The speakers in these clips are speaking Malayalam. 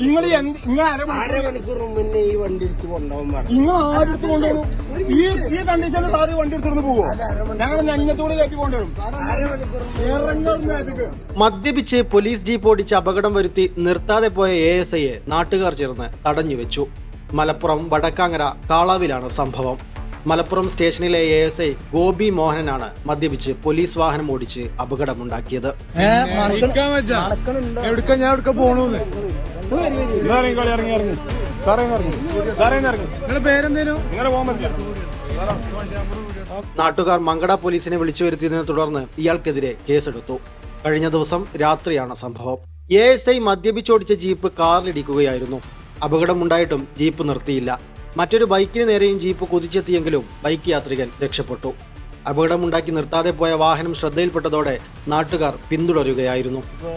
നിങ്ങൾ മുന്നേ ഈ വണ്ടി എടുത്ത് കൊണ്ടുപോകാൻ പറഞ്ഞു. നിങ്ങൾ ആരെടുത്ത് കൊണ്ടുവരും? ഈ ഈ കണ്ടീഷനിൽ സാറ് വണ്ടി എടുത്തിരുന്ന് പോവോ? ഞങ്ങൾ കയറ്റി കൊണ്ടുവരും. മദ്യപിച്ച് പോലീസ് ജീപ്പ് ഓടിച്ച് അപകടം വരുത്തി നിർത്താതെ പോയ എ എസ് ഐയെ നാട്ടുകാർ ചേർന്ന് തടഞ്ഞു വെച്ചു മലപ്പുറം വടക്കാങ്ങര കാളാവിലാണ് സംഭവം. മലപ്പുറം സ്റ്റേഷനിലെ എ എസ് ഐ ഗോപി മോഹനനാണ് മദ്യപിച്ച് പോലീസ് വാഹനം ഓടിച്ച് അപകടമുണ്ടാക്കിയത്. നാട്ടുകാർ മങ്കട പോലീസിനെ വിളിച്ചു വരുത്തിയതിനെ തുടർന്ന് ഇയാൾക്കെതിരെ കേസെടുത്തു. കഴിഞ്ഞ ദിവസം രാത്രിയാണ് സംഭവം. എ എസ് ഐ മദ്യപിച്ചോടിച്ച ജീപ്പ് കാറിലിടിക്കുകയായിരുന്നു. അപകടമുണ്ടായിട്ടും ജീപ്പ് നിർത്തിയില്ല. മറ്റൊരു ബൈക്കിന് നേരെയും ജീപ്പ് കുതിച്ചെത്തിയെങ്കിലും ബൈക്ക് യാത്രികൻ രക്ഷപ്പെട്ടു. അപകടമുണ്ടാക്കി നിർത്താതെ പോയ വാഹനം ശ്രദ്ധയിൽപ്പെട്ടതോടെ നാട്ടുകാർ പിന്തുടരുകയായിരുന്നു. ഇപ്പൊ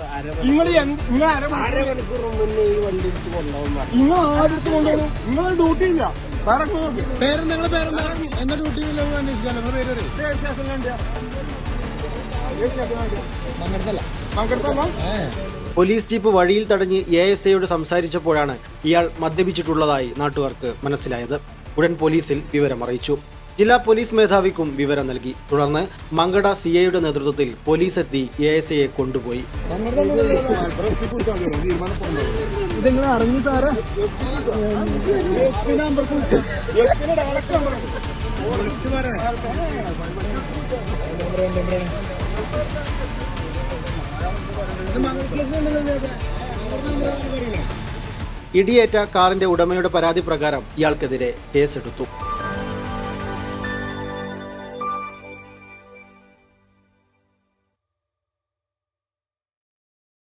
പോലീസ് ജീപ്പ് വഴിയിൽ തടഞ്ഞ് എ എസ് ഐയോട് സംസാരിച്ചപ്പോഴാണ് ഇയാൾ മദ്യപിച്ചിട്ടുള്ളതായി നാട്ടുകാർക്ക് മനസ്സിലായത് ഉടൻ പോലീസിൽ വിവരം അറിയിച്ചു ജില്ലാ പോലീസ് മേധാവിക്കും വിവരം നൽകി തുടർന്ന് മങ്കട സി ഐയുടെ നേതൃത്വത്തിൽ പോലീസ് എത്തി എ എസ് ഐയെ കൊണ്ടുപോയി അറിഞ്ഞു ഇടിയേറ്റ കാറിന്റെ ഉടമയുടെ പരാതി പ്രകാരം ഇയാൾക്കെതിരെ കേസെടുത്തു.